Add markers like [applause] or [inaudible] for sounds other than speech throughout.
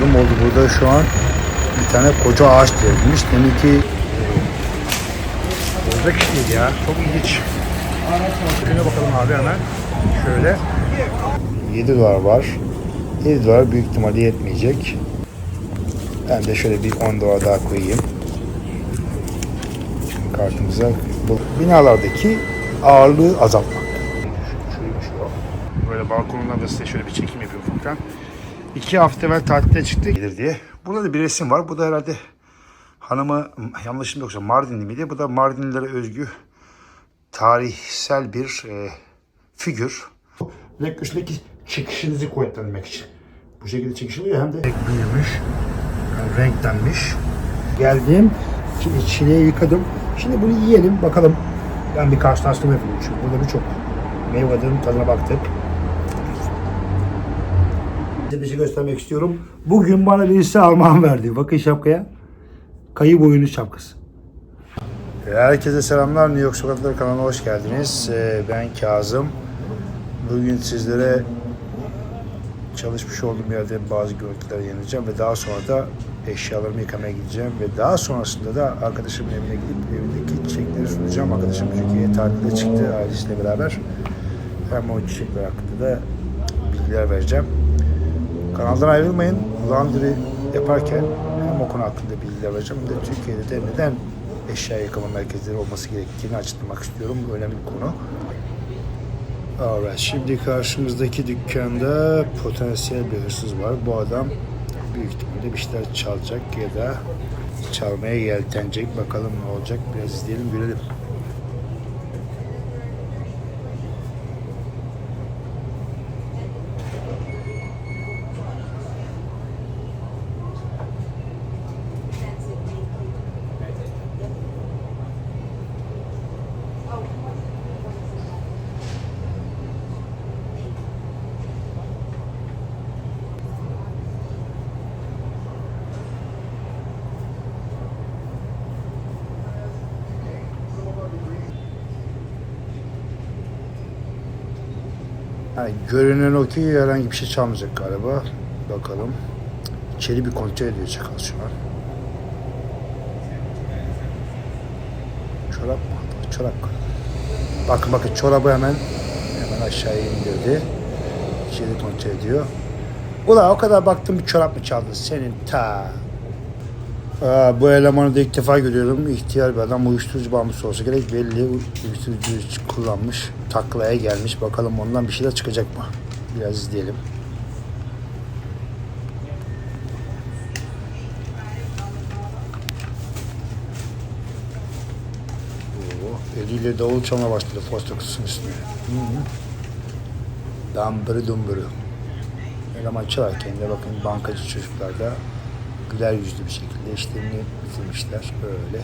durum oldu burada şu an. Bir tane koca ağaç devrilmiş. Demek ki olacak iş değil ya. Çok ilginç. Şöyle bakalım abi hemen. Şöyle. 7 dolar var. 7 dolar büyük ihtimalle yetmeyecek. Ben de şöyle bir 10 dolar daha koyayım. Şimdi kartımıza bu binalardaki ağırlığı azaltmak. O. Böyle balkonundan da size şöyle bir çekim yapıyorum ufaktan. İki hafta evvel tatilde çıktı gelir diye. Burada da bir resim var. Bu da herhalde hanımı yanlışım yoksa Mardinli miydi? Bu da Mardinlilere özgü tarihsel bir e, figür. Köşedeki çekişinizi kuvvetlendirmek için. Bu şekilde çekişiliyor hem de renk büyümüş, yani renklenmiş. Geldim, çi- çileği yıkadım. Şimdi bunu yiyelim bakalım. Ben bir karşılaştırma yapayım çünkü burada birçok meyvelerin tadına baktık. Size şey göstermek istiyorum. Bugün bana birisi armağan verdi. Bakın şapkaya. Kayı boyunu şapkası. Herkese selamlar. New York Sokakları kanalına hoş geldiniz. Ee, Ben Kazım. Bugün sizlere çalışmış olduğum yerde bazı görüntüler yayınlayacağım ve daha sonra da eşyalarımı yıkamaya gideceğim ve daha sonrasında da arkadaşımın evine gidip evindeki çiçekleri sunacağım. Arkadaşım Türkiye'ye tatilde çıktı ailesiyle beraber. Hem o çiçekler hakkında da bilgiler vereceğim. Kanaldan ayrılmayın. Laundry yaparken hem o konu hakkında bilgiler vereceğim hem de Türkiye'de de neden eşya yıkama merkezleri olması gerektiğini açıklamak istiyorum. Bu önemli bir konu. Evet, şimdi karşımızdaki dükkanda potansiyel bir hırsız var. Bu adam büyük ihtimalle bir şeyler çalacak ya da çalmaya yeltenecek. Bakalım ne olacak. Biraz izleyelim, görelim. Yani görünen o ki herhangi bir şey çalmayacak galiba. Bakalım. İçeri bir kontrol ediyor çakal şu an. Çorap mı? Çorap. Bakın bakın çorabı hemen hemen aşağıya indirdi. İçeri kontrol ediyor. Ulan o kadar baktım bir çorap mı çaldın senin ta. Aa, bu elemanı da ilk defa görüyorum. İhtiyar bir adam uyuşturucu bağımlısı olsa gerek. Belli uyuşturucu kullanmış. Taklaya gelmiş. Bakalım ondan bir şeyler çıkacak mı? Biraz izleyelim. Oo, eliyle davul çalmaya başladı posta kutusunun üstüne. Dambırı dumbırı. Eleman çalarken de bakın bankacı çocuklar da güler yüzlü bir şekilde işlerini bitirmişler böyle.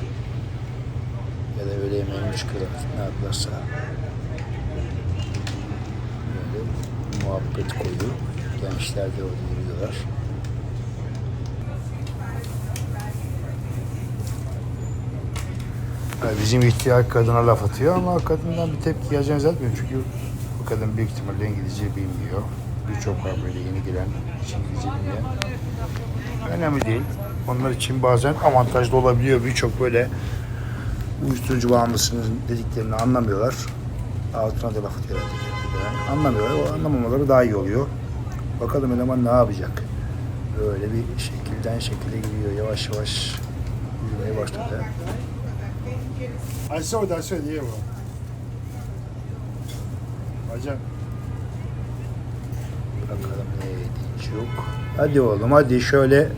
Ya da öğle yemeğini çıkıyorlar ne yaptılarsa. Böyle muhabbet koyu. Gençler de orada yürüyorlar. Bizim ihtiyar kadına laf atıyor ama kadından bir tepki geleceğini zannetmiyorum çünkü bu kadın büyük ihtimalle İngilizce bilmiyor. Birçok böyle yeni gelen İngilizce bilmeyen. Önemli değil. Onlar için bazen avantajlı olabiliyor. Birçok böyle uyuşturucu bağımlısının dediklerini anlamıyorlar. Altına da laf atıyorlar. Yani anlamıyorlar. O anlamamaları daha iyi oluyor. Bakalım eleman ne yapacak? Böyle bir şekilden şekilde gidiyor. Yavaş yavaş yürümeye başladı. I saw that said yeah, bro. Hocam. Bakalım ne edinç yok. Hadi oğlum hadi şöyle.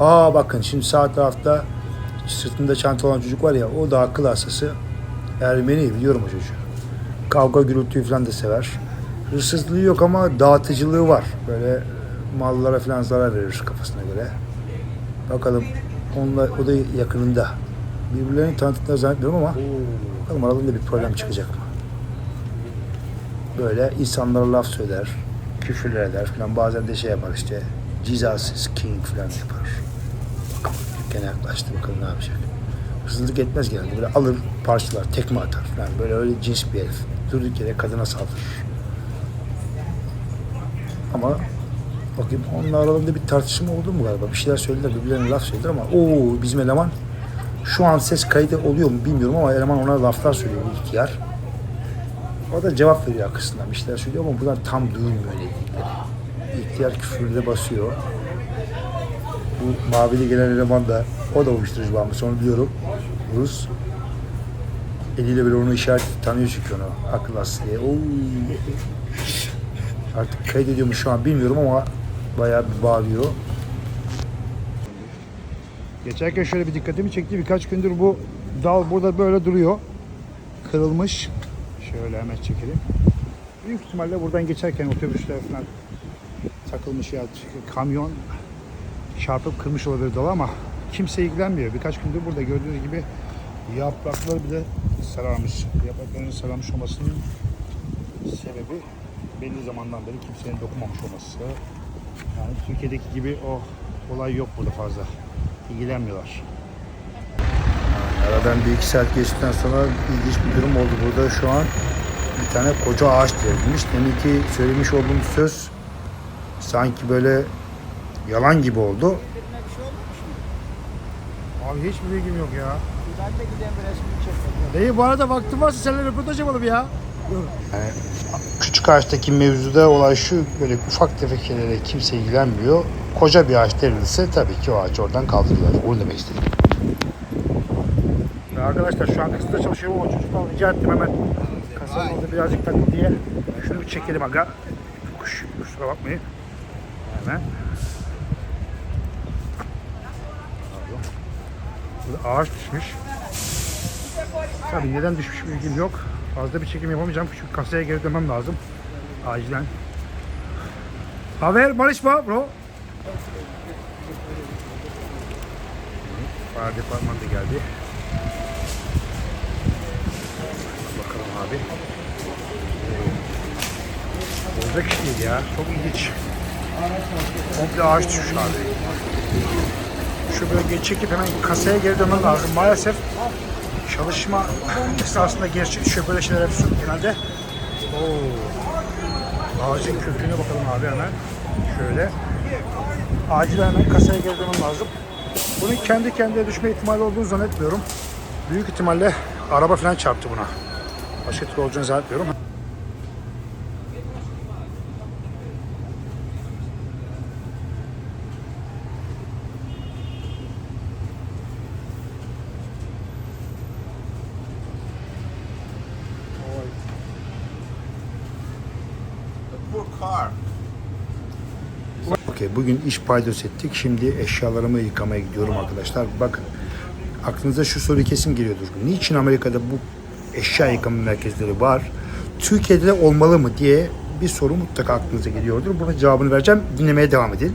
Aa bakın şimdi sağ tarafta sırtında çanta olan çocuk var ya o da akıl hastası. Ermeni biliyorum o çocuğu. Kavga gürültüyü falan da sever. Hırsızlığı yok ama dağıtıcılığı var. Böyle mallara falan zarar verir kafasına göre. Bakalım onunla, o da yakınında. Birbirlerini tanıdıklarını zannetmiyorum ama bakalım aralarında bir problem çıkacak mı? Böyle insanlara laf söyler, küfürler eder falan. Bazen de şey yapar işte, Jesus is king falan yapar. Dükkana yaklaştı bakalım ne yapacak. Hırsızlık etmez genelde. Böyle alır, parçalar, tekme atar falan. Böyle öyle cins bir herif. Durduk yere kadına saldırır. Ama Bakayım onun aralarında bir tartışma oldu mu galiba? Bir şeyler söylediler, birbirlerine laf söylediler ama o bizim eleman şu an ses kaydı oluyor mu bilmiyorum ama eleman ona laflar söylüyor ihtiyar. O da cevap veriyor arkasından bir şeyler söylüyor ama bunlar tam duyulmuyor ne dedikleri. İhtiyar küfürde basıyor. Bu mavili gelen eleman da o da uyuşturucu bağımlısı onu biliyorum. Rus. Eliyle böyle onu işaret tanıyor çünkü onu. Akıl hastası diye. Oo. Artık kaydediyor mu şu an bilmiyorum ama bayağı bir bağırıyor. Geçerken şöyle bir dikkatimi çekti. Birkaç gündür bu dal burada böyle duruyor. Kırılmış. Şöyle hemen çekelim. Büyük ihtimalle buradan geçerken otobüsler falan takılmış ya kamyon çarpıp kırmış olabilir dalı ama kimse ilgilenmiyor. Birkaç gündür burada gördüğünüz gibi yapraklar bile sararmış. Yaprakların sararmış olmasının sebebi belli zamandan beri kimsenin dokunmamış olması. Yani Türkiye'deki gibi o olay yok burada fazla. İlgilenmiyorlar. Aradan bir iki saat geçtikten sonra ilginç bir durum oldu. Burada şu an bir tane koca ağaç devrilmiş. Demek ki söylemiş olduğum söz sanki böyle yalan gibi oldu. Abi hiçbir bilgim yok ya. Ben de gideyim bir resmini. Dayı bu arada vaktin varsa seninle röportaj yapalım ya. Yani, küçük ağaçtaki mevzuda olay şu böyle ufak tefek şeylere kimse ilgilenmiyor. Koca bir ağaç devrilse tabii ki o ağaç oradan kaldırılır. Onu demek istedim. Ya arkadaşlar şu an kısıtda çalışıyorum ama çocuktan rica ettim hemen kasanın orada birazcık takın diye. Şunu bir çekelim aga. Kuş, kusura bakmayın. Hemen. Burada ağaç düşmüş. Tabii neden düşmüş bilgim yok. Fazla bir çekim yapamayacağım çünkü kasaya geri dönmem lazım. Acilen. Haber Barışma bro. Fire departman da geldi. Abi. Ee, Olacak ya. Çok ilginç. Komple ağaç düşmüş abi. Şu bölgeyi çekip hemen kasaya geri dönmem lazım. Maalesef çalışma [laughs] esnasında gerçek düşüyor böyle şeyler hep genelde. Oo. Ağacın köküne bakalım abi hemen. Şöyle. Acil hemen kasaya geri dönmem lazım. Bunun kendi kendine düşme ihtimali olduğunu zannetmiyorum. Büyük ihtimalle araba falan çarptı buna. Başka türlü olacağını zannetmiyorum. Okey bugün iş paydos ettik. Şimdi eşyalarımı yıkamaya gidiyorum arkadaşlar. Bakın aklınıza şu soru kesin geliyordur. Niçin Amerika'da bu eşya yıkama merkezleri var? Türkiye'de de olmalı mı diye bir soru mutlaka aklınıza geliyordur. Buna cevabını vereceğim. Dinlemeye devam edin.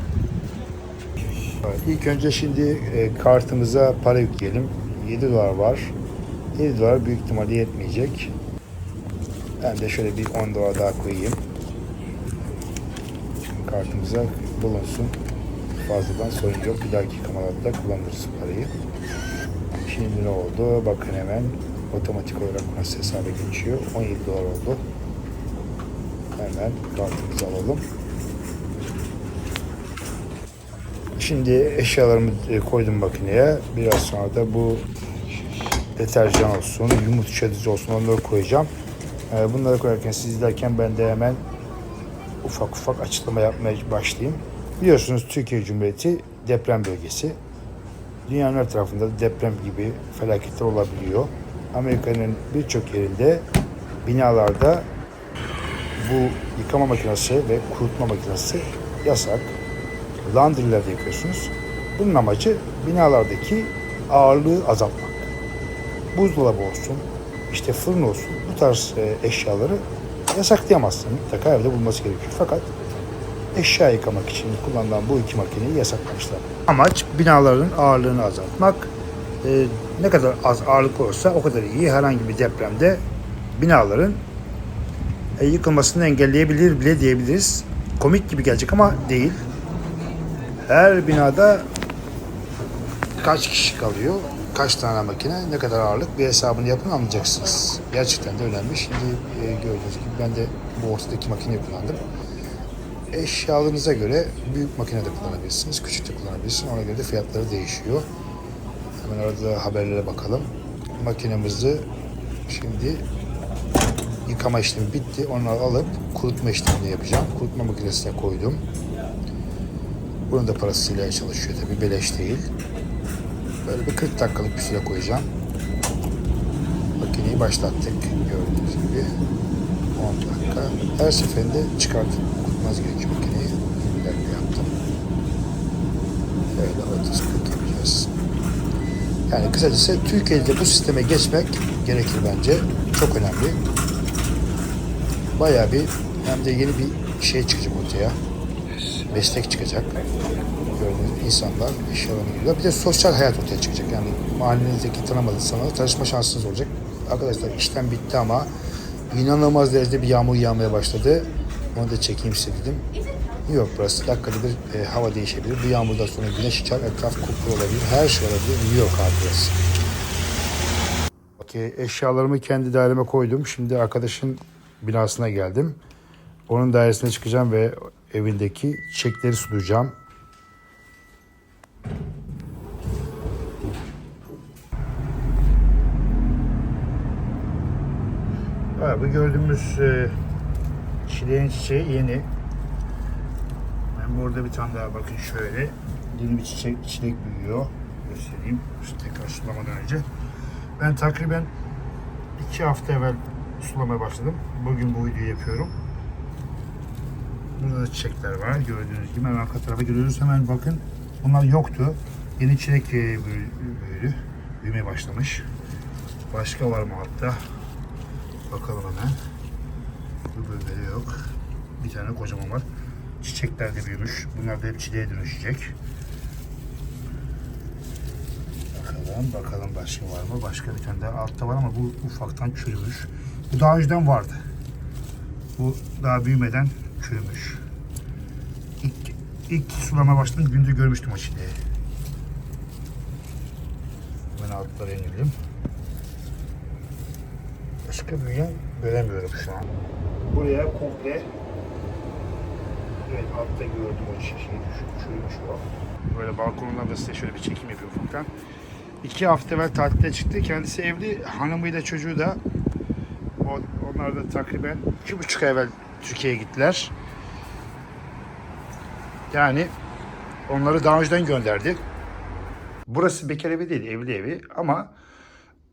İlk önce şimdi e, kartımıza para yükleyelim. 7 dolar var. 7 dolar büyük ihtimalle yetmeyecek. Ben de şöyle bir 10 dolar daha koyayım kartımıza bulunsun. Fazladan sorun yok. Bir dahaki yıkamalarda kullanırız parayı. Şimdi ne oldu? Bakın hemen otomatik olarak nasıl hesaba geçiyor. 17 dolar oldu. Hemen kartımızı alalım. Şimdi eşyalarımı e, koydum makineye. Biraz sonra da bu deterjan olsun, yumurta şadizi olsun onları koyacağım. E, Bunları koyarken siz izlerken ben de hemen ufak ufak açıklama yapmaya başlayayım. Biliyorsunuz Türkiye Cumhuriyeti deprem bölgesi. Dünyanın her tarafında deprem gibi felaketler olabiliyor. Amerika'nın birçok yerinde binalarda bu yıkama makinesi ve kurutma makinesi yasak. Laundry'lerde yıkıyorsunuz. Bunun amacı binalardaki ağırlığı azaltmak. Buzdolabı olsun, işte fırın olsun bu tarz e, eşyaları yasaklayamazsın. Mutlaka evde bulunması gerekiyor. Fakat eşya yıkamak için kullanılan bu iki makineyi yasaklamışlar. Amaç binaların ağırlığını azaltmak. E, ne kadar az ağırlık olursa o kadar iyi. Herhangi bir depremde binaların e, yıkılmasını engelleyebilir bile diyebiliriz. Komik gibi gelecek ama değil. Her binada kaç kişi kalıyor, kaç tane makine, ne kadar ağırlık bir hesabını yapın anlayacaksınız. Gerçekten de önemli. Şimdi e, gördüğünüz gibi ben de bu ortadaki makineyi kullandım. eşyalarınıza göre büyük makinede kullanabilirsiniz, küçük de kullanabilirsiniz. Ona göre de fiyatları değişiyor. Hemen orada haberlere bakalım. Makinemizi şimdi yıkama işlemi bitti. Onu alıp kurutma işlemini yapacağım. Kurutma makinesine koydum. Bunun da parasıyla çalışıyor tabii. Beleş değil. Böyle bir 40 dakikalık bir süre koyacağım. Makineyi başlattık. Gördüğünüz gibi. 10 dakika. Her seferinde çıkartıp kurutmanız gerekiyor makineyi. 20 dakika yaptım. Böyle 30 40 yapacağız. Yani kısacası Türkiye'de bu sisteme geçmek gerekir bence. Çok önemli. Bayağı bir hem de yeni bir şey çıkacak ortaya. Meslek çıkacak. Gördüğünüz insanlar eşyalarını giriyorlar. Bir de sosyal hayat ortaya çıkacak. Yani mahallenizdeki tanımadığınız insanlarla tanışma şansınız olacak. Arkadaşlar işlem bitti ama inanılmaz derecede bir yağmur yağmaya başladı. Onu da çekeyim istedim. York burası. Dakikada bir e, hava değişebilir. Bu yağmurdan sonra güneş çıkar, etraf kupkuru olabilir. Her şey olabilir. New York abi burası. Okey, eşyalarımı kendi daireme koydum. Şimdi arkadaşın binasına geldim. Onun dairesine çıkacağım ve evindeki çiçekleri sulayacağım. Bu gördüğümüz e, çileğin çiçeği yeni. Ben burada bir tane daha bakın şöyle. Yeni bir çiçek, çilek büyüyor. Göstereyim. İşte tekrar sulamadan önce. Ben takriben iki hafta evvel sulamaya başladım. Bugün bu videoyu yapıyorum. Burada da çiçekler var. Gördüğünüz gibi hemen arka tarafa görüyoruz. Hemen bakın. Bunlar yoktu. Yeni çilek e, büyü- büyüdü. Büyümeye başlamış. Başka var mı altta? Bakalım hemen. Bu bölümde yok. Bir tane kocaman var. Çiçekler de büyümüş. Bunlar da hep çileğe dönüşecek. Bakalım, bakalım başka var mı? Başka bir tane daha altta var ama bu ufaktan çürümüş. Bu daha önceden vardı. Bu daha büyümeden çürümüş. İlk, ilk sulama başladığım günde görmüştüm o çileği. Hemen altlara inelim. Başka büyüyen göremiyorum şu an. Buraya komple Evet altta gördüm o şey çürümüş o. Böyle balkonundan da size şöyle bir çekim yapıyorum ufaktan. İki hafta evvel tatile çıktı. Kendisi evli. Hanımıyla çocuğu da onlar da takriben iki buçuk ay evvel Türkiye'ye gittiler. Yani onları daha önceden gönderdi. Burası bekar evi değil, evli evi ama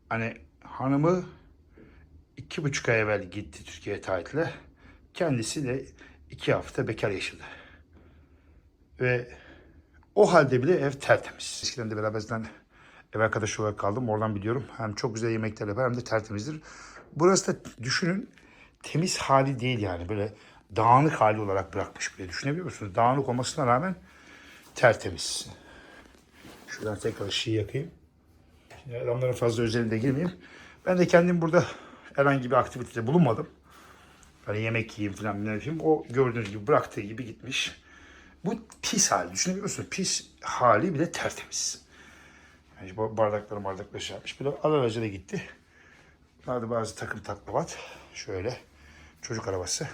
hani hanımı iki buçuk ay evvel gitti Türkiye'ye tatile. Kendisi de iki hafta bekar yaşadı. Ve o halde bile ev tertemiz. Eskiden de beraberden ev arkadaşı olarak kaldım. Oradan biliyorum. Hem çok güzel yemekler yapar hem de tertemizdir. Burası da düşünün temiz hali değil yani. Böyle dağınık hali olarak bırakmış bile. Düşünebiliyor musunuz? Dağınık olmasına rağmen tertemiz. Şuradan tekrar ışığı yakayım. Şimdi adamların fazla özelinde girmeyeyim. Ben de kendim burada herhangi bir aktivitede bulunmadım. Hani yemek yiyeyim falan ne yapayım. O gördüğünüz gibi bıraktığı gibi gitmiş. Bu pis hali. Düşünebiliyor musun? Pis hali bile tertemiz. Yani bu bardakları bardakları şey yapmış. Bir de alelacele gitti. Bunlar da bazı takım taklavat. Şöyle. Çocuk arabası.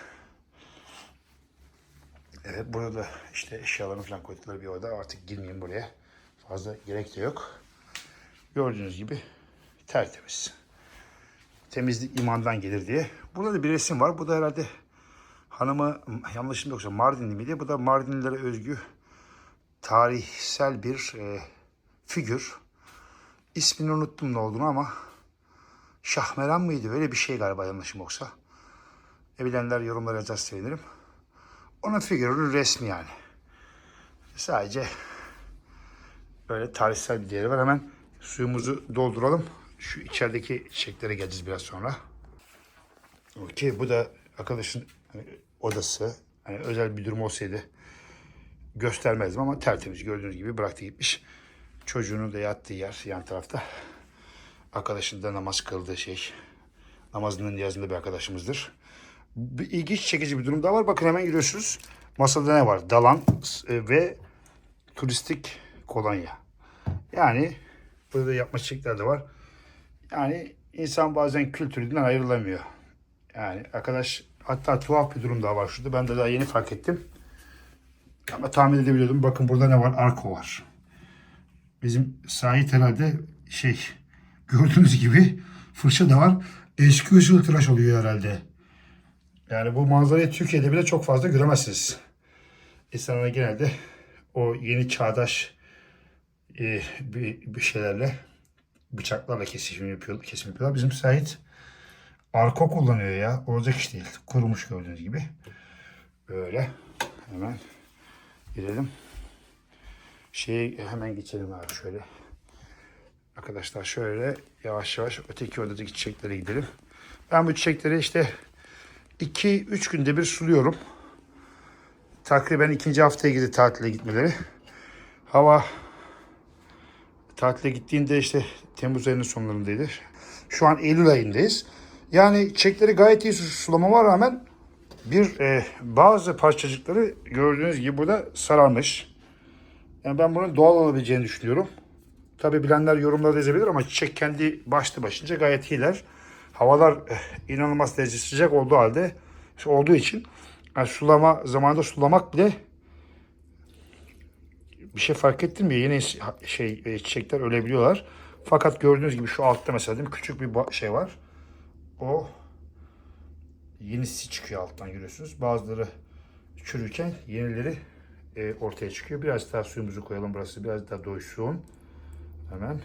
Evet burada da işte eşyalarını falan koydukları bir oda. Artık girmeyeyim buraya. Fazla gerek de yok. Gördüğünüz gibi tertemiz temizlik imandan gelir diye. Burada da bir resim var. Bu da herhalde hanımı yanlışım yoksa Mardinli miydi? Bu da Mardinlilere özgü tarihsel bir e, figür. İsmini unuttum ne olduğunu ama Şahmeran mıydı? Öyle bir şey galiba yanlışım yoksa. Ne bilenler yorumlara yazar sevinirim. Onun figürünün resmi yani. Sadece böyle tarihsel bir değeri var. Hemen suyumuzu dolduralım. Şu içerideki çiçeklere geleceğiz biraz sonra. Okey bu da arkadaşın hani, odası. Hani özel bir durum olsaydı göstermezdim ama tertemiz gördüğünüz gibi bıraktı gitmiş. Çocuğunun da yattığı yer yan tarafta. Arkadaşın da namaz kıldığı şey. Namazının niyazında bir arkadaşımızdır. Bir ilginç çekici bir durum daha var. Bakın hemen görüyorsunuz. Masada ne var? Dalan e, ve turistik kolonya. Yani burada yapma çiçekler de var. Yani insan bazen kültüründen ayrılamıyor. Yani arkadaş hatta tuhaf bir durum daha var şurada. Ben de daha yeni fark ettim. Ama tahmin edebiliyordum. Bakın burada ne var? Arko var. Bizim sahip herhalde şey gördüğünüz gibi fırça da var. Eski usul tıraş oluyor herhalde. Yani bu manzarayı Türkiye'de bile çok fazla göremezsiniz. İnsanlar genelde o yeni çağdaş e, bir, bir şeylerle bıçaklarla kesim yapıyor, kesim yapıyorlar. Bizim Sait arko kullanıyor ya. Olacak iş değil. Kurumuş gördüğünüz gibi. Böyle. Hemen girelim. Şeyi hemen geçelim abi şöyle. Arkadaşlar şöyle yavaş yavaş öteki odadaki çiçeklere gidelim. Ben bu çiçekleri işte 2-3 günde bir suluyorum. Takriben ikinci haftaya gitti tatile gitmeleri. Hava tatile gittiğinde işte Temmuz ayının sonlarındaydı. Şu an Eylül ayındayız. Yani çiçekleri gayet iyi sulamama rağmen bir e, bazı parçacıkları gördüğünüz gibi burada sararmış. Yani ben bunun doğal olabileceğini düşünüyorum. Tabi bilenler yorumlarda yazabilir ama çiçek kendi başlı başınca gayet iyiler. Havalar eh, inanılmaz derece sıcak olduğu halde olduğu için yani sulama zamanında sulamak bile bir şey fark ettirmiyor. Yine şey e, çiçekler ölebiliyorlar. Fakat gördüğünüz gibi şu altta mesela değil mi? Küçük bir şey var. O yenisi çıkıyor alttan görüyorsunuz. Bazıları çürürken yenileri e, ortaya çıkıyor. Biraz daha suyumuzu koyalım burası biraz daha doysun. Hemen.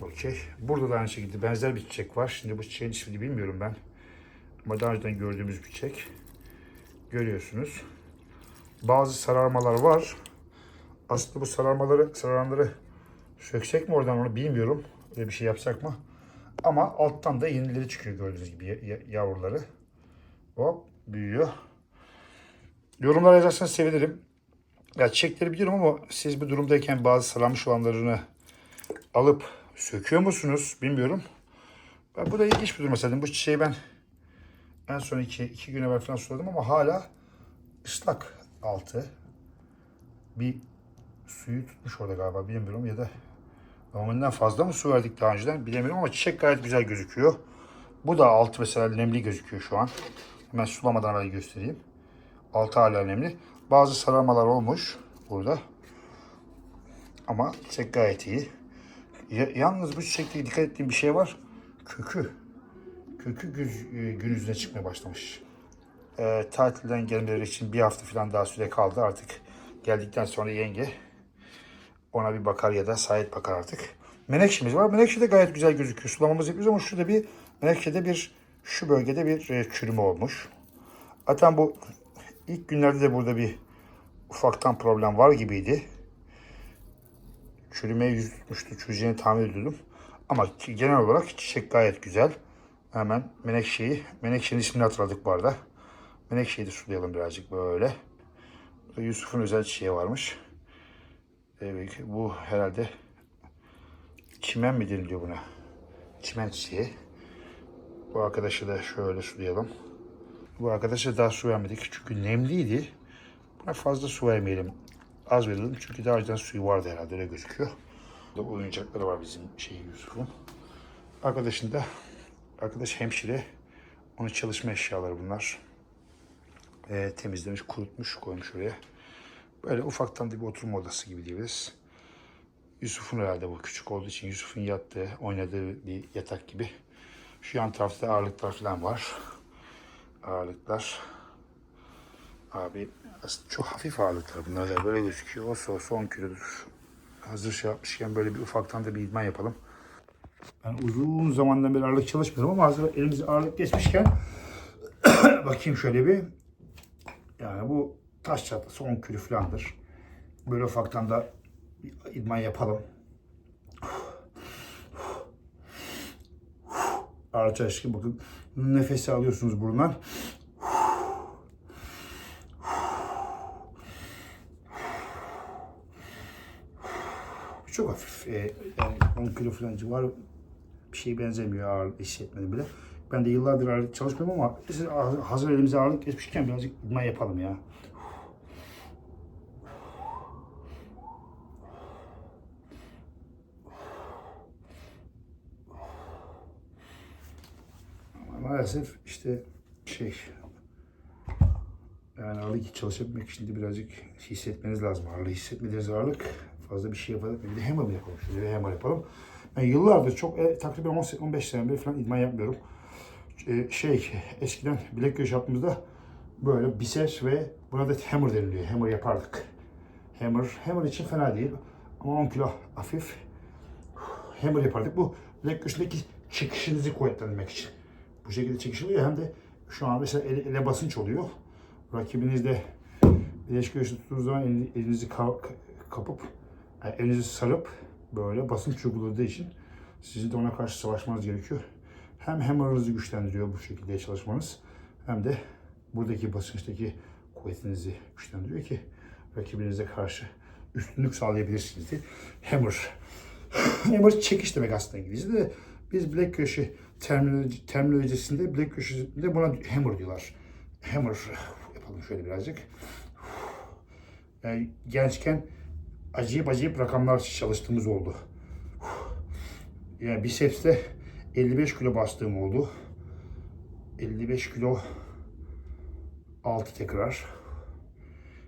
Okey. Burada da aynı şekilde benzer bir çiçek var. Şimdi bu çiçeğin ismini bilmiyorum ben. Ama daha önceden gördüğümüz bir çiçek. Görüyorsunuz. Bazı sararmalar var. Aslında bu sararmaları, sararmaları söksek mi oradan onu bilmiyorum. Öyle bir şey yapsak mı? Ama alttan da yenileri çıkıyor gördüğünüz gibi ya- ya- yavruları. Hop büyüyor. Yorumlar yazarsanız sevinirim. Ya çiçekleri biliyorum ama siz bu durumdayken bazı sararmış olanlarını alıp söküyor musunuz bilmiyorum. Ben, bu da ilginç bir durum mesela. Bu çiçeği ben en son iki, iki gün evvel falan suladım ama hala ıslak altı. Bir suyu tutmuş orada galiba bilmiyorum ya da normalinden fazla mı su verdik daha önceden bilemiyorum ama çiçek gayet güzel gözüküyor. Bu da altı mesela nemli gözüküyor şu an. Hemen sulamadan evvel göstereyim. Altı hala nemli. Bazı sararmalar olmuş burada. Ama çiçek gayet iyi. Ya- yalnız bu çiçekte dikkat ettiğim bir şey var. Kökü. Kökü güz, e, gün yüzüne çıkmaya başlamış. Ee, tatilden gelmeleri için bir hafta falan daha süre kaldı. Artık geldikten sonra yenge ona bir bakar ya da sahip bakar artık. Menekşemiz var. Menekşe de gayet güzel gözüküyor. Sulamamızı yapıyoruz ama şurada bir menekşede bir şu bölgede bir e, çürüme olmuş. Zaten bu ilk günlerde de burada bir ufaktan problem var gibiydi. Çürümeye yüz tutmuştu. Çürüyeceğini tahmin ediyordum. Ama genel olarak çiçek gayet güzel. Hemen menekşeyi, menekşenin ismini hatırladık bu arada. Menekşeyi de sulayalım birazcık böyle. Yusuf'un özel çiçeği varmış. Evet, bu herhalde çimen mi deniliyor buna? Çimen çiçeği. Bu arkadaşı da şöyle sulayalım. Bu arkadaşa daha su vermedik çünkü nemliydi. Buna fazla su vermeyelim. Az verelim çünkü daha önceden suyu vardı herhalde öyle gözüküyor. Burada oyuncakları var bizim şey Yusuf'un. Arkadaşın da arkadaş hemşire. Onun çalışma eşyaları bunlar. Ee, temizlemiş, kurutmuş, koymuş oraya. Böyle ufaktan da bir oturma odası gibi diyebiliriz. Yusuf'un herhalde bu küçük olduğu için Yusuf'un yattığı, oynadığı bir yatak gibi. Şu yan tarafta ağırlıklar falan var. Ağırlıklar. Abi aslında çok hafif ağırlıklar bunlar da böyle gözüküyor. Olsa olsa 10 kilodur. Hazır şey yapmışken böyle bir ufaktan da bir idman yapalım. Ben uzun zamandan beri ağırlık çalışmıyorum ama hazır elimize ağırlık geçmişken [coughs] bakayım şöyle bir. Yani bu taş çatlası 10 kilo falandır. Böyle ufaktan da idman yapalım. Ağır çalışırken bakın nefesi alıyorsunuz burundan. Çok hafif. Ee, yani 10 kilo falan civarı bir şey benzemiyor ağırlık hissetmedim bile. Ben de yıllardır ağırlık çalışmıyorum ama hazır elimize ağırlık geçmişken birazcık idman yapalım ya. Ama maalesef işte şey Yani ağırlık çalışabilmek için de birazcık hissetmeniz lazım. Ağırlığı hissetmediğiniz ağırlık fazla bir şey yapalım. Bir de hammer yapalım. Şöyle hammer yapalım. Ben yıllardır çok e, takriben 10 se- 15 senedir falan idman yapmıyorum. E, şey eskiden bilek güreş yaptığımızda böyle biceps ve buna da hammer deniliyor. Hammer yapardık. Hammer, hammer için fena değil. Ama 10 kilo hafif. Hammer yapardık. Bu bilek güreşindeki çekişinizi kuvvetlendirmek için. Bu şekilde çekişiliyor hem de şu an mesela ele, ele basınç oluyor. Rakibiniz de bilek güreşi tuttuğunuz zaman elini- elinizi ka- kapıp yani elinizi sarıp böyle basınç uyguladığı için sizin de ona karşı savaşmanız gerekiyor. Hem hammer'ınızı güçlendiriyor bu şekilde çalışmanız hem de buradaki basınçtaki kuvvetinizi güçlendiriyor ki rakibinize karşı üstünlük sağlayabilirsiniz diye. Hammer. [laughs] Hammer çekiş demek aslında İngilizce'de. de Biz bilek güreşi terminoloji, terminolojisinde bilek güreşinde buna hammer diyorlar. Hammer yapalım şöyle birazcık. Yani gençken acayip acayip rakamlar çalıştığımız oldu. Yani bicepste 55 kilo bastığım oldu. 55 kilo 6 tekrar.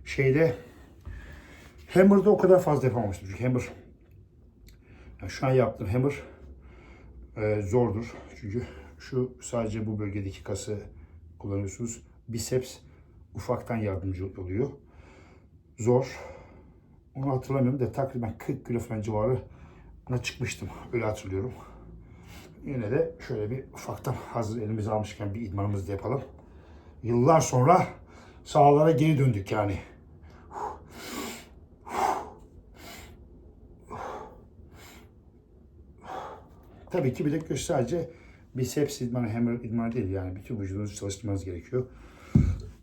Şeyde Hammer'da o kadar fazla yapamamıştım. Çünkü Hammer yani şu an yaptığım Hammer e, zordur. Çünkü şu sadece bu bölgedeki kası kullanıyorsunuz. Biceps ufaktan yardımcı oluyor. Zor. Onu hatırlamıyorum da takriben 40 kilo falan civarına çıkmıştım. Öyle hatırlıyorum. Yine de şöyle bir ufaktan hazır elimize almışken bir idmanımızı da yapalım. Yıllar sonra sahalara geri döndük yani. Tabii ki bilek güreşi sadece biceps idmanı, hammer idmanı değil yani bütün vücudunuzu çalıştırmanız gerekiyor.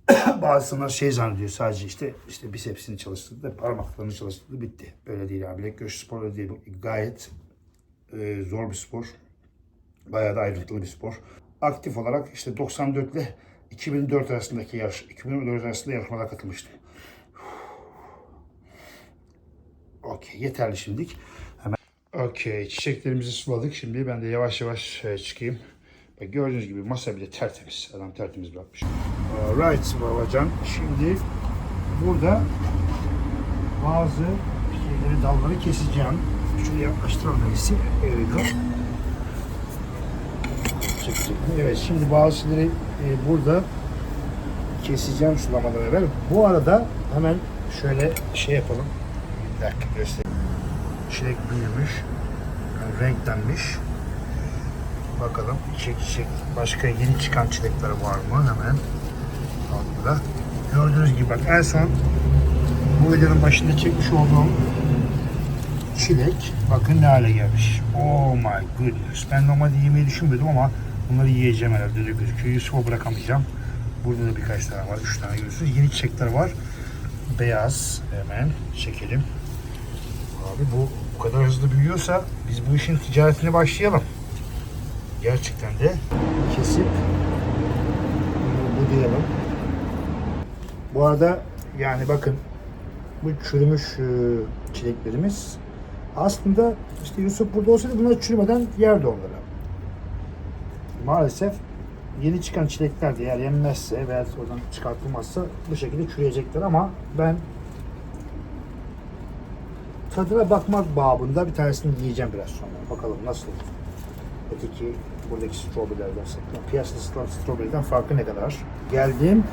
[coughs] Bazı insanlar şey zannediyor sadece işte işte bisepsini çalıştırdı, parmaklarını çalıştırdı bitti. Böyle değil yani bilek güreşi sporu değil. Gayet e, zor bir spor. Bayağı da ayrıntılı bir spor. Aktif olarak işte 94 ile 2004 arasındaki yarış, 2004 arasında yarışmalara katılmıştım. Okey, yeterli şimdilik. Okey, çiçeklerimizi suladık. Şimdi ben de yavaş yavaş e, çıkayım. Bak gördüğünüz gibi masa bile tertemiz. Adam tertemiz bırakmış. Alright babacan. Şimdi burada bazı şeyleri, dalları keseceğim. Şöyle yaklaştıralım birisi. Evet. Evet şimdi bazıları e, burada keseceğim sulamadan evvel. Bu arada hemen şöyle şey yapalım. Bir dakika göstereyim. Çilek büyümüş. Yani renklenmiş. Bakalım çiçek çiçek başka yeni çıkan çilekler var mı hemen. Al burada. Gördüğünüz gibi bak en son bu videonun başında çekmiş olduğum çilek bakın ne hale gelmiş. Oh my goodness. Ben normalde yemeyi düşünmüyordum ama bunları yiyeceğim herhalde öyle gözüküyor. Yusuf'a bırakamayacağım. Burada da birkaç tane var. Üç tane görüyorsunuz. Yeni çiçekler var. Beyaz. Hemen çekelim. Abi bu bu kadar hızlı büyüyorsa biz bu işin ticaretine başlayalım. Gerçekten de kesip bu diyelim. Bu arada yani bakın bu çürümüş e, çileklerimiz aslında işte Yusuf burada olsaydı bunlar çürümeden yerdi onları. Maalesef yeni çıkan çilekler de eğer yenmezse veya oradan çıkartılmazsa bu şekilde çürüyecekler ama ben tadına bakmak babında bir tanesini yiyeceğim biraz sonra. Bakalım nasıl. Öteki buradaki strawberry'lerden saklan. Piyasada satılan strawberry'den farkı ne kadar? Geldim.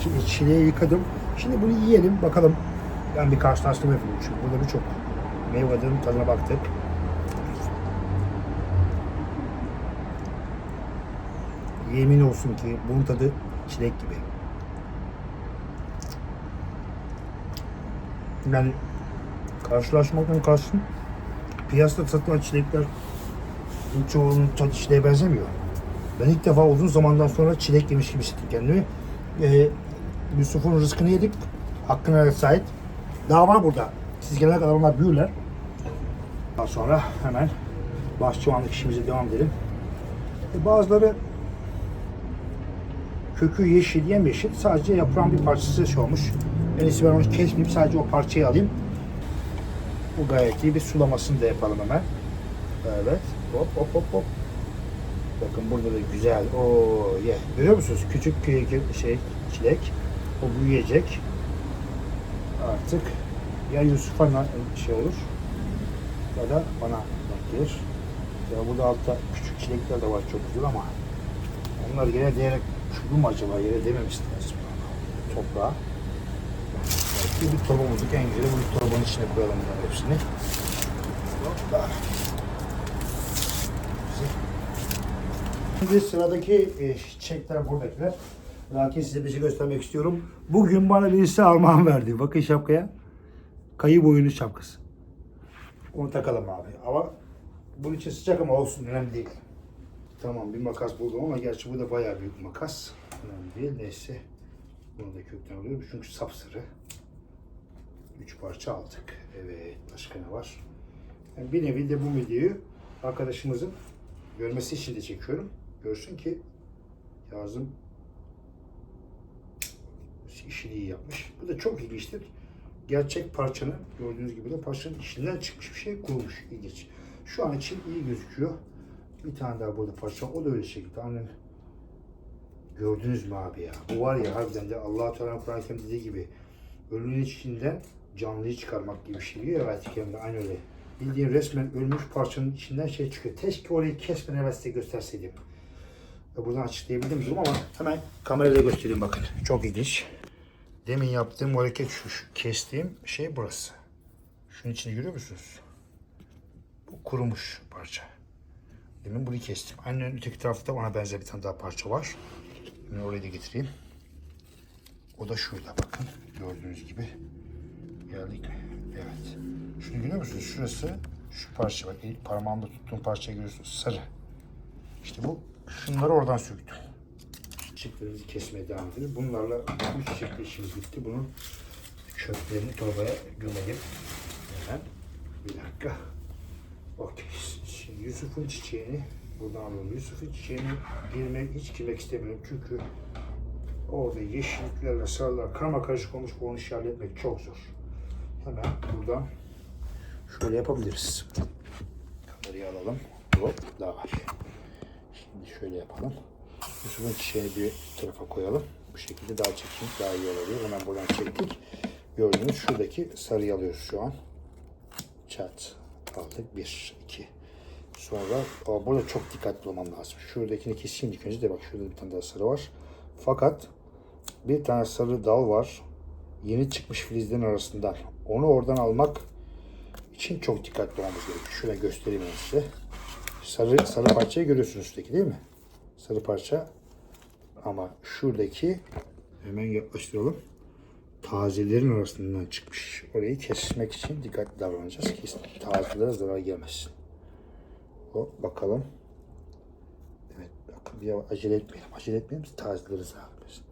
Çi- Çileği yıkadım. Şimdi bunu yiyelim. Bakalım. Ben bir karşılaştırma yapayım. Çünkü burada birçok meyvelerin tadına baktık. Yemin olsun ki bunun tadı çilek gibi. Yani karşılaşmaktan kastım piyasada satılan çilekler çoğunun tadı çileğe benzemiyor. Ben ilk defa uzun zamandan sonra çilek yemiş gibi hissettim kendimi. Ee, Yusuf'un rızkını yedik. Hakkına sahip. Daha var burada. Siz gelene kadar onlar büyürler. Daha sonra hemen bahçıvanlık işimize devam edelim. E, bazıları kökü yeşil, yemyeşil. Sadece yaprağın bir parçası şey olmuş. En iyisi ben onu kesmeyeyim. Sadece o parçayı alayım. Bu gayet iyi. Bir sulamasını da yapalım hemen. Evet. Hop hop hop hop. Bakın burada da güzel. Oo ye. Görüyor musunuz? Küçük kü- kü- şey çilek. O büyüyecek. Artık ya Yusuf'a şey olur ya da bana gelir. Ya burada altta küçük çilekler de var çok güzel ama onlar yere değerek uçtu mu acaba yere dememişler toprağa. Belki bir torba bulduk en güzeli bu torbanın içine koyalım bunların hepsini. Şimdi sıradaki e, çiçekler buradakiler. Lakin size bir şey göstermek istiyorum. Bugün bana birisi armağan verdi. Bakın şapkaya. Kayı boyunu şapkası. Onu takalım abi. Ama bunun için sıcak ama olsun önemli değil. Tamam bir makas buldum ama gerçi bu da bayağı büyük bir makas. Önemli değil. Neyse. Bunu da kökten alıyorum çünkü sapsarı. Üç parça aldık. Evet. Başka ne var? Yani bir nevi de bu videoyu arkadaşımızın görmesi için de çekiyorum. Görsün ki Yazım işini iyi yapmış. Bu da çok ilginçtir. Gerçek parçanın gördüğünüz gibi de parçanın içinden çıkmış bir şey kurmuş. İlginç. Şu an için iyi gözüküyor. Bir tane daha burada parça. O da öyle şekilde. Annen gördünüz mü abi ya? Bu var ya harbiden de Allah-u Teala Kur'an-ı Kerim dediği gibi ölünün içinden canlıyı çıkarmak gibi bir şey diyor ya kerimde aynı öyle. Bildiğin resmen ölmüş parçanın içinden şey çıkıyor. Keşke orayı kesmeden evvel size gösterseydim. Ve buradan açıklayabildim durum ama hemen kamerayla göstereyim bakın. Çok ilginç. Demin yaptığım o hareket şu, şu kestiğim şey burası. Şunun içini görüyor musunuz? Bu kurumuş parça. Demin bunu kestim. Aynen öteki tarafta ona benzer bir tane daha parça var. Şimdi orayı da getireyim. O da şurada bakın. Gördüğünüz gibi. Geldik? Evet. Şunu görüyor musunuz? Şurası şu parça bak. Parmağımda tuttuğum parçayı görüyorsunuz. Sarı. İşte bu şunları oradan söktüm. Çiçeklerimizi kesmeye devam edelim. Bunlarla bu çiçekle işimiz bitti. Bunun köklerini torbaya gömelim. Hemen. Bir dakika. Okey. Şimdi Yusuf'un çiçeğini buradan alalım. Yusuf'un çiçeğini girmek, hiç girmek istemiyorum. Çünkü orada yeşilliklerle sarılar karma karışık olmuş bu onu işi halletmek çok zor. Hemen buradan şöyle yapabiliriz. Kamerayı alalım. Hop daha var. Şimdi şöyle yapalım. Yusuf'un çiçeğini bir tarafa koyalım. Bu şekilde daha çekim daha iyi olabilir. Hemen buradan çektik. Gördüğünüz şuradaki sarıyı alıyoruz şu an. Çat aldık. Bir, iki. Sonra o, burada çok dikkatli olmam lazım. Şuradakini keseyim ilk önce de bak şurada bir tane daha sarı var. Fakat bir tane sarı dal var. Yeni çıkmış filizlerin arasından. Onu oradan almak için çok dikkatli olmamız gerekiyor. Şöyle göstereyim size. Sarı, sarı parçayı görüyorsunuz üstteki değil mi? Sarı parça. Ama şuradaki hemen yaklaştıralım. Tazelerin arasından çıkmış. Orayı kesmek için dikkatli davranacağız ki tazelere zarar gelmesin. Hop bakalım. Evet bakın bir acele etmeyelim. Acele etmeyelim tazeleri zarar gelmesin.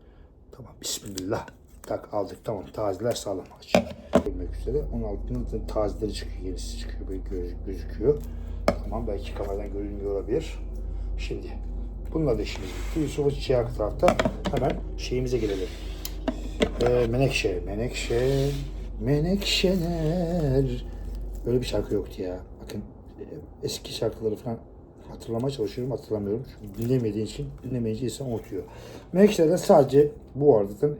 Tamam bismillah. Tak aldık tamam tazeler sağlam aç. Görmek üzere. Onun altında da tazeleri çıkıyor. Yenisi çıkıyor. Böyle göz, gözüküyor. Tamam belki kameradan görünmüyor olabilir. Şimdi bununla da işimiz bitti. Yusuf'un çiçeği arka tarafta. Hemen şeyimize gelelim. Ee, menekşe, menekşe, menekşeler. Böyle bir şarkı yoktu ya. Bakın eski şarkıları falan hatırlamaya çalışıyorum, hatırlamıyorum. Çünkü dinlemediğin için, dinlemeyince insan unutuyor. Menekşelerden sadece bu vardı.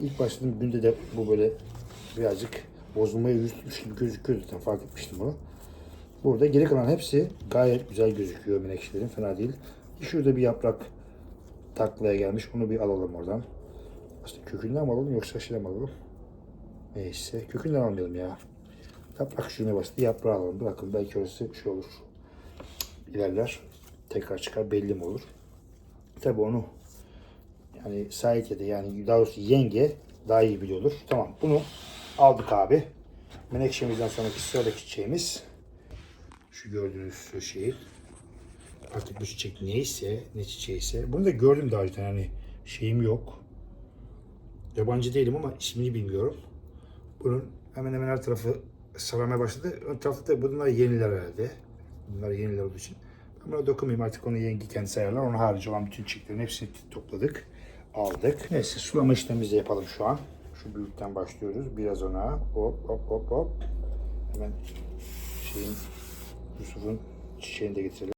İlk başladığım günde de bu böyle birazcık bozulmaya yüz tutmuş gibi gözüküyordu. Zaten fark etmiştim bunu. Burada geri kalan hepsi gayet güzel gözüküyor menekşelerin. Fena değil. Şurada bir yaprak taklaya gelmiş. Onu bir alalım oradan. Aslında kökünden mi alalım yoksa şeyden mi alalım? Neyse. Kökünden almayalım ya. Yaprak şuna bastı. Yaprağı alalım. Bırakın belki orası şey olur. İlerler. Tekrar çıkar. Belli mi olur? Tabi onu yani Sait ya da yani daha doğrusu yenge daha iyi biliyordur. Tamam. Bunu aldık abi. Menekşemizden sonraki sıradaki çiçeğimiz şu gördüğünüz şu şey. Artık bu çiçek neyse, ne çiçeğiyse. Bunu da gördüm daha önce. Yani şeyim yok. Yabancı değilim ama ismini bilmiyorum. Bunun hemen hemen her tarafı sarmaya başladı. Ön tarafta da bunlar yeniler herhalde. Bunlar yeniler olduğu için. Ben buna dokunmayayım artık onu yengi kendisi ayarlar. Onun harici olan bütün çiçeklerin hepsini topladık. Aldık. Neyse sulama işlemimizi yapalım şu an. Şu büyükten başlıyoruz. Biraz ona. Hop hop hop hop. Hemen şeyin Yusuf'un çiçeğini de getirelim.